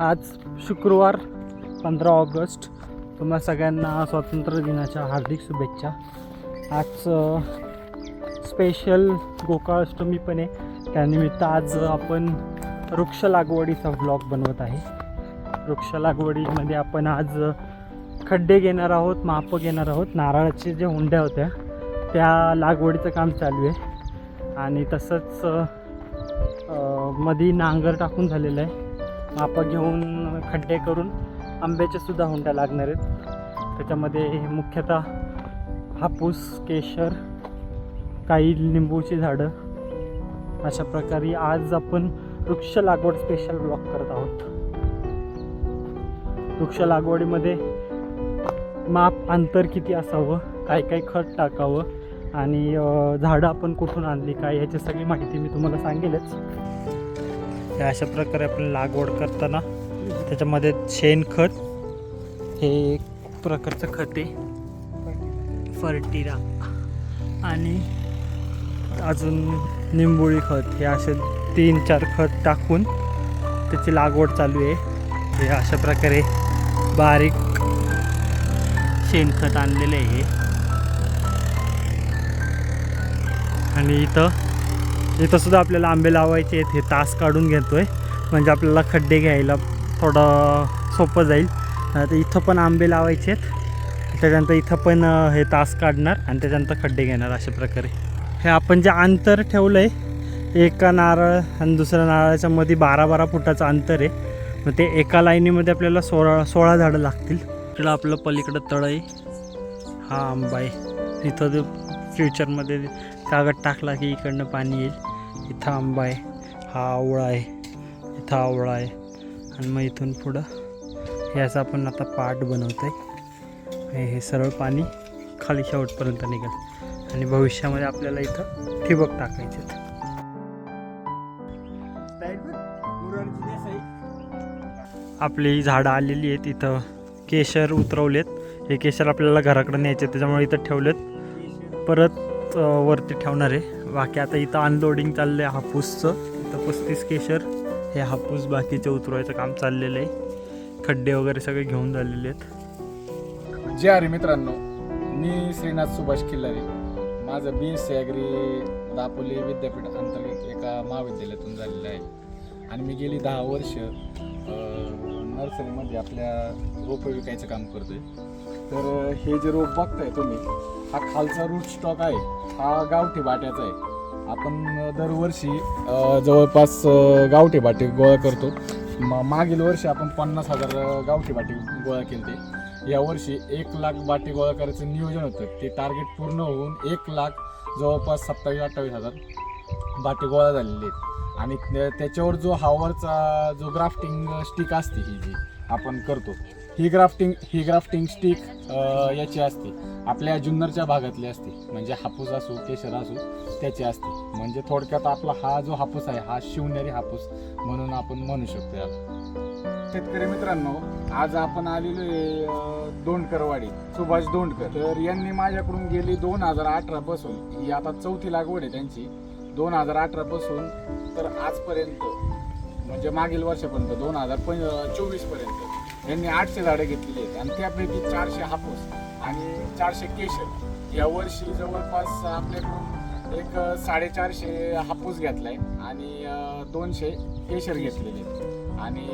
आज शुक्रवार पंधरा ऑगस्ट. तुम्हा सगळ्यांना स्वातंत्र्य दिनाच्या हार्दिक शुभेच्छा. आज स्पेशल गोकाळाष्टमी पण आहे. त्यानिमित्त आज आपण वृक्ष लागवडीचा ब्लॉग बनवत आहे. वृक्ष लागवडीमध्ये आपण आज खड्डे घेणार आहोत मापं घेणार आहोत. नारळाचे जे हुंड्या होत्या त्या लागवडीचं काम चालू आहे. आणि तसंच मध्ये मधी नांगर टाकून झालेलं आहे. मापं घेऊन खड्डे करून आंब्याच्या सुद्धा हुंड्या लागणार आहेत. त्याच्यामध्ये मुख्यतः हापूस केशर काही लिंबूची झाडं. अशा प्रकारे आज आपण वृक्ष लागवड स्पेशल ब्लॉक करत आहोत. वृक्ष लागवडीमध्ये माप अंतर किती असावं काय काय खत टाकावं आणि झाडं आपण कुठून आणली काय याची सगळी माहिती मी तुम्हाला सांगेलच. हे अशा प्रकारे आपण लागवड करताना त्याच्यामध्ये शेणखत हे एक प्रकारचं खत आहे. फर्टिरा. आणि अजून निंबोळी खत हे असे तीन चार खत टाकून त्याची लागवड चालू आहे. हे अशा प्रकारे बारीक शेणखत आणलेलं आहे. आणि इथं इथं सुद्धा आपल्याला आंबे लावायचे आहेत हे तास काढून घेतोय. म्हणजे आपल्याला खड्डे घ्यायला थोडं सोपं जाईल. तर इथं पण आंबे लावायचे आहेत. त्याच्यानंतर इथं पण हे तास काढणार आणि त्याच्यानंतर खड्डे घेणार अशा प्रकारे. हे आपण जे अंतर ठेवलं आहे एका नारळ आणि दुसऱ्या नारळाच्या मध्ये बारा बारा फुटाचं अंतर आहे. मग ते एका लाईनीमध्ये आपल्याला सोळा सोळा झाडं लागतील. इकडं आपलं पलीकडं तळ आहे. हा आंबा आहे. इथं फ्युचरमध्ये कागद टाकला की इकडनं पाणी येईल. इथं आंबा आहे. हा आवळा आहे. इथं आवळा आहे. आणि मग इथून पुढं ह्याचा आपण आता पाट बनवतो आहे हे सरळ पाणी खाली शेवटपर्यंत निघेल. आणि भविष्यामध्ये आपल्याला इथं ठिबक टाकायचे आपली झाडं आलेली आहेत इथं. केशर उतरवलेत. हे केशर आपल्याला घराकडे न्यायचे त्याच्यामुळे इथं ठेवलेत. परत वरती ठेवणार आहे. बाकी आता इथं अनलोडिंग चाललं आहे हापूसचं. इथं पस्तीस केशर. हे हापूस बाकीचे उतरवायचं काम चाललेलं आहे. खड्डे वगैरे सगळे घेऊन झालेले आहेत. जे अरे मित्रांनो मी श्रीनाथ सुभाष किल्लारे माझं B S C agri Dapoli विद्यापीठ अंतर्गत एका महाविद्यालयातून झालेलं आहे. आणि मी गेली दहा वर्ष नर्सरीमध्ये आपल्या रोपं विकायचं काम करतो आहे तर हे जे रोप बघताय तुम्ही हा खालचा रूट स्टॉक आहे. हा गावठी बाट्याचा आहे. आपण दरवर्षी जवळपास गावठी बाटे गोळा करतो. म मागील वर्षी आपण पन्नास हजार गावठी बाटे गोळा केले यावर्षी एक लाख बाटे गोळा करायचं नियोजन होतं. ते टार्गेट पूर्ण होऊन एक लाख जवळपास सत्तावीस अठ्ठावीस हजार बाटे गोळा झालेले आहेत. आणि त्याच्यावर जो हावरचा जो ग्राफ्टिंग स्टिक असते ही जी आपण करतो ही ग्राफ्टिंग ही ग्राफ्टिंग स्टिक याची असते. आपल्या जुन्नरच्या भागातली असते. म्हणजे हापूस असो केशर असो त्याची असते. म्हणजे थोडक्यात आपला हा जो हापूस आहे हा शिवनेरी हापूस म्हणून आपण म्हणू शकतो याला. शेतकरी मित्रांनो आज आपण आलेलो आहे दोंडकरवाडी. सुभाष दोंडकर. तर यांनी माझ्याकडून गेली दोन हजार अठरा पासून. ही आता चौथी लागवड आहे त्यांची. दोन हजार अठरा पासून. तर आजपर्यंत म्हणजे मागील वर्षापर्यंत दोन हजार पण चोवीसपर्यंत यांनी आठशे झाडं घेतलेली आहेत. आणि त्यापैकी चारशे हापूस आणि चारशे केशर. यावर्षी जवळपास आपल्याकडून एक साडेचारशे हापूस घेतलाय आणि दोनशे केशर घेतलेले आहेत. आणि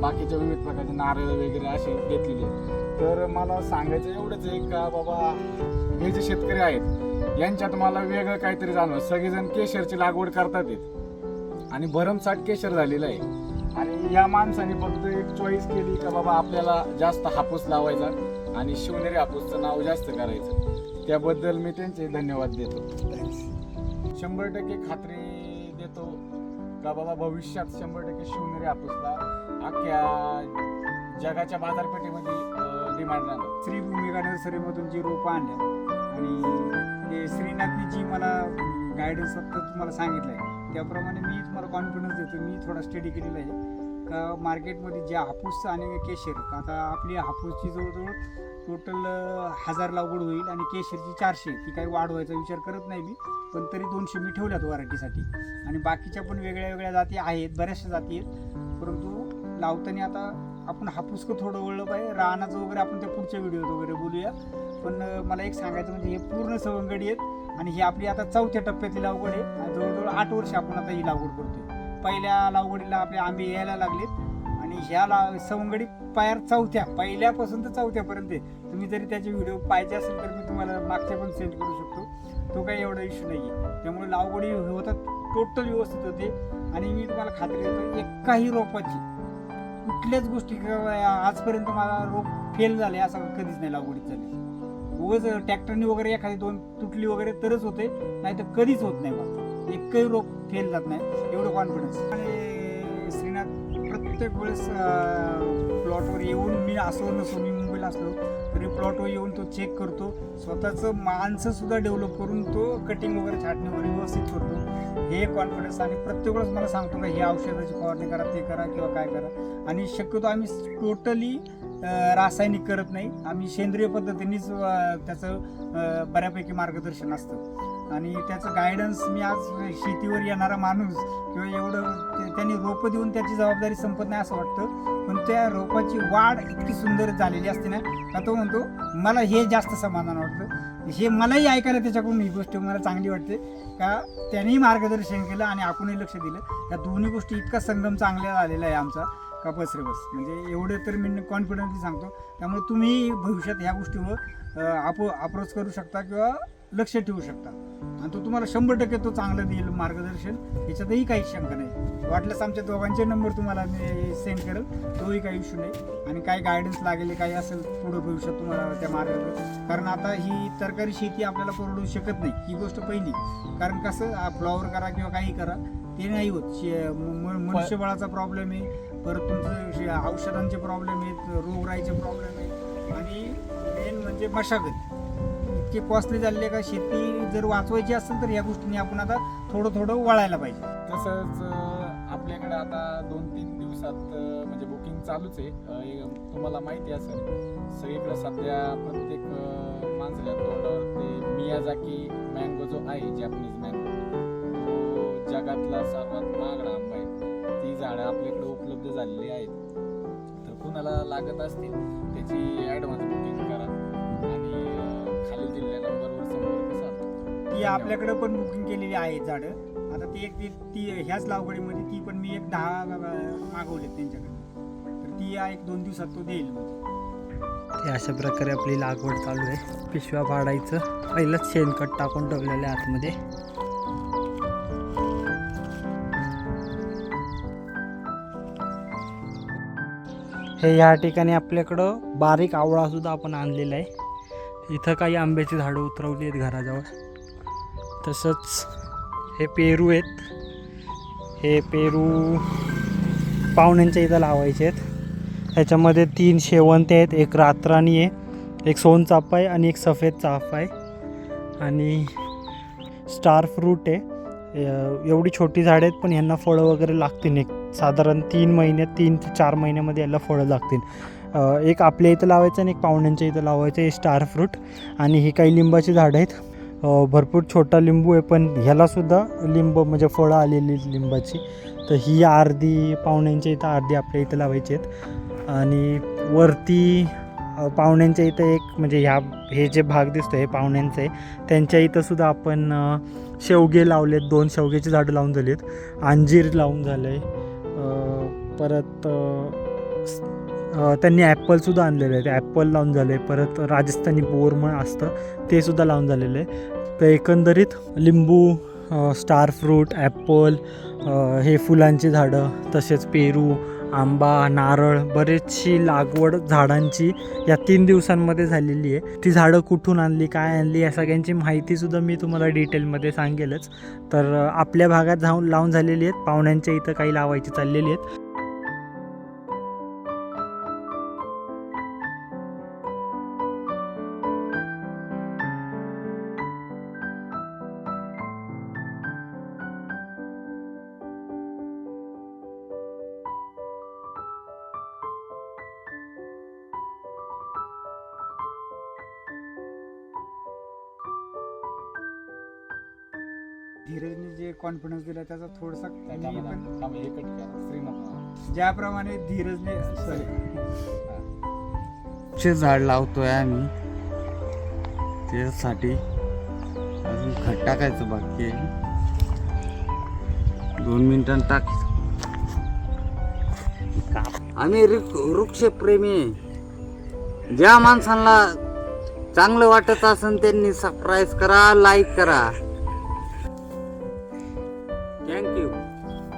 बाकीच्या विविध प्रकारचे नारळ वगैरे असे घेतलेले आहेत. तर मला सांगायचं एवढंच आहे का बाबा हे जे शेतकरी आहेत यांच्यात मला वेगळं काहीतरी जाणवं सगळेजण केशरची लागवड करतात आहेत. आणि भरमसाठ केशर झालेलं आहे. आणि या माणसाने फक्त एक चॉईस केली का बाबा आपल्याला जास्त हापूस लावायचा आणि शिवनेरी हापूसचं नाव जास्त करायचं. त्याबद्दल मी त्यांचे धन्यवाद देतो. शंभर टक्के खात्री देतो का बाबा भविष्यात शंभर टक्के शिवनेरी हापूसला अख्ख्या जगाच्या बाजारपेठेमध्ये डिमांड राहणार. श्री भूमिका नर्सरीमधून जी रोपं आणल्या आणि ते श्रीनाथनी जी मला गायडन्स तुम्हाला सांगितलं आहे त्याप्रमाणे मी तुम्हाला कॉन्फिडन्स देतो मी थोडा स्टडी केलेला आहे. का मार्केटमध्ये जे हापूस आणि केशर आता आपली हापूसची जवळजवळ टोटल हजार लागवड होईल आणि केशरची चारशे. ती काही वाढवायचा विचार करत नाही मी पण तरी दोनशे मी ठेवल्यात व्हरायटीसाठी आणि बाकीच्या पण वेगळ्या वेगळ्या जाती आहेत बऱ्याचशा जाती आहेत. परंतु लावताना आता आपण हापूसकं थोडं वळलं पाहिजे. रानाचं वगैरे आपण त्या पुढच्या व्हिडिओत वगैरे बोलूया. पण मला एक सांगायचं म्हणजे हे पूर्ण सवंगडी आहेत आणि ही आपली आता चौथ्या टप्प्यातली लागवड आहे. आणि जवळजवळ आठ वर्ष आपण आता ही लागवड करतोय. पहिल्या लागवडीला आपले आंबे यायला लागलेत. आणि ह्या ला सवंगडी पायर चौथ्या पहिल्यापासून तर चौथ्यापर्यंत तुम्ही जरी त्याचे व्हिडिओ पाहिजे असेल तर मी तुम्हाला मागच्या पण सेंड करू शकतो. तो काही एवढा इश्यू नाही आहे त्यामुळे लागवडी होतात टोटल व्यवस्थित होते. आणि मी तुम्हाला खात्री देतो एकाही रोपाची कुठल्याच गोष्टी आजपर्यंत मला रोप फेल झाले असं कधीच नाही लागवडीत झाले. उगाच ट्रॅक्टरनी वगैरे एखादी दोन तुटली वगैरे तरच होते नाही तर कधीच होत नाही मला एकही रोग फेल जात नाही. एवढं कॉन्फिडन्स आणि श्रीनाथ प्रत्येक वेळेस प्लॉटवर येऊन मी असो नसो मी मुंबईला असलो तरी प्लॉटवर येऊन तो चेक करतो. स्वतःचं माणसंसुद्धा डेव्हलप करून तो कटिंग वगैरे छाटणी वगैरे व्यवस्थित करतो. हे कॉन्फिडन्स आणि प्रत्येक वेळेस मला सांगतो का हे औषधाची फवारणी करा ते करा किंवा काय करा. आणि शक्यतो आम्ही टोटली रासायनिक करत नाही. आम्ही सेंद्रिय पद्धतीनेच त्याचं बऱ्यापैकी मार्गदर्शन असतं. आणि त्याचं गायडन्स मी आज शेतीवर येणारा माणूस किंवा एवढं त्यांनी रोपं देऊन त्याची जबाबदारी संपत नाही असं वाटतं. पण त्या रोपाची वाढ इतकी सुंदर झालेली असते ना का तो म्हणतो मला हे जास्त समाधान वाटतं. हे मलाही ऐकायला त्याच्याकडून ही गोष्ट मला चांगली वाटते. का त्यांनीही मार्गदर्शन केलं आणि आपणही लक्ष दिलं. या दोन्ही गोष्टी इतका संगम चांगला झालेला आहे आमचा का बस रे बस. म्हणजे एवढं तर मी कॉन्फिडन्सली सांगतो. त्यामुळे तुम्ही भविष्यात ह्या गोष्टीवर आपो अप्रोच करू शकता किंवा लक्ष ठेवू शकता. आणि तो तुम्हाला शंभर टक्के तो चांगलं देईल मार्गदर्शन. याच्यातही काही शंका नाही. वाटल्यास आमच्या दोघांचे नंबर तुम्हाला मी सेंड करेल. तोही काही इश्यू नाही. आणि काही गायडन्स लागेल काही असेल पुढं भविष्यात तुम्हाला त्या मार्गावर. कारण आता ही तरकारी शेती आपल्याला परवडू शकत नाही. ही गोष्ट पहिली. कारण कसं फ्लॉवर करा किंवा काही करा ते नाही होत. शे- म- मनुष्यबळाचा प्रॉब्लेम आहे. परत तुमचं औषधांचे प्रॉब्लेम आहेत रोगराईचे प्रॉब्लेम आहेत. आणि मेन म्हणजे मशागत. इतके कॉस्टली झालेले का? शेती जर वाचवायची असेल तर या गोष्टीने आपण आता थोडं थोडं वळायला पाहिजे. तसंच आपल्याकडे आता दोन तीन दिवसात म्हणजे बुकिंग चालूच आहे. तुम्हाला माहिती असेल सगळीकडे सध्या प्रत्येक अं, माणसाच्या तोंडावर ते मियाजाकी मँगो जो आहे जॅपनीज मँगो तो जगातला सर्वात महागडा आंबा आहे. ती झाडं आपल्याकडे उपलब्ध झालेली आहेत. तर कुणाला लागत असतील त्याची ॲडव्हान्स बुकिंग म्हणजे आपल्याकडे पण बुकिंग केलेली आहे झाडं. आता ती एक ती ती ह्याच लागवडीमध्ये ती पण मी एक दहा मागवले त्यांच्याकडे. तर ती एक दोन दिवसात तो देईल ते अशा प्रकारे आपली लागवड चालू आहे. पिशव्या पाडायचं. पहिलंच शेणखत टाकून ठेवलेलं आहे आतमध्ये. हे या ठिकाणी आपल्याकडं बारीक आवळा सुद्धा आपण आणलेला आहे. इथं काही आंब्याची झाडं उतरवली आहेत घराजवळ. तसंच हे पेरू आहेत. हे पेरू पाहुण्यांच्या इथं लावायचे आहेत. ह्याच्यामध्ये तीन शेवंते आहेत एक रात्राणी आहे एक सोनचाफा आहे आणि एक सफेद चाफा आहे. आणि स्टार फ्रूट आहे. एवढी छोटी झाडं आहेत पण ह्यांना फळं वगैरे लागतील एक साधारण तीन महिन्यात तीन ते चार महिन्यामध्ये याला फळं लागतील. एक आपल्या इथं लावायचं आणि एक पाहुण्यांच्या इथं लावायचं हे स्टार फ्रूट. आणि ही काही लिंबाची झाडं आहेत. भरपूर छोटा लिंबू आहे पण ह्यालासुद्धा लिंब म्हणजे फळं आलेली लिंबाची. तर ही अर्धी पाहुण्यांच्या इथं अर्धी आपल्या इथं लावायची आहेत. आणि वरती पाहुण्यांच्या इथं एक म्हणजे ह्या हे जे भाग दिसतो हे पाहुण्यांचं आहे. त्यांच्या इथंसुद्धा आपण शेवगे लावलेत. दोन शेवग्याची झाडं लावून झाली आहेत अंजीर लावून झालं आहे परत त्यांनी ॲपलसुद्धा आणलेले आहेत ॲपल लावून झालं आहे परत राजस्थानी बोर म्हणून असतं तेसुद्धा लावून झालेलं आहे. तर एकंदरीत लिंबू स्टार फ्रूट ॲपल हे फुलांची झाडं तसेच पेरू आंबा नारळ बरेचशी लागवड झाडांची या तीन दिवसांमध्ये झालेली आहे. ती झाडं कुठून आणली काय आणली या सगळ्यांची माहितीसुद्धा मी तुम्हाला डिटेलमध्ये सांगेलच. तर आपल्या भागात जाऊन लावून झालेली आहेत पाहुण्यांच्या इथं काही लावायची चाललेली आहेत. धीरजने जे कॉन्फिडन्स दिला त्याचा थोडासा मी पण. ज्याप्रमाणे धीरजने चे झाड लावतोय आम्ही त्यासाठी अजून खत टाकायचं बाकी आहे. दोन मिनिटांनी टाक. आम्ही वृक्षप्रेमी ज्या माणसांना चांगलं वाटत असेल त्यांनी सबस्क्राईब करा लाईक करा.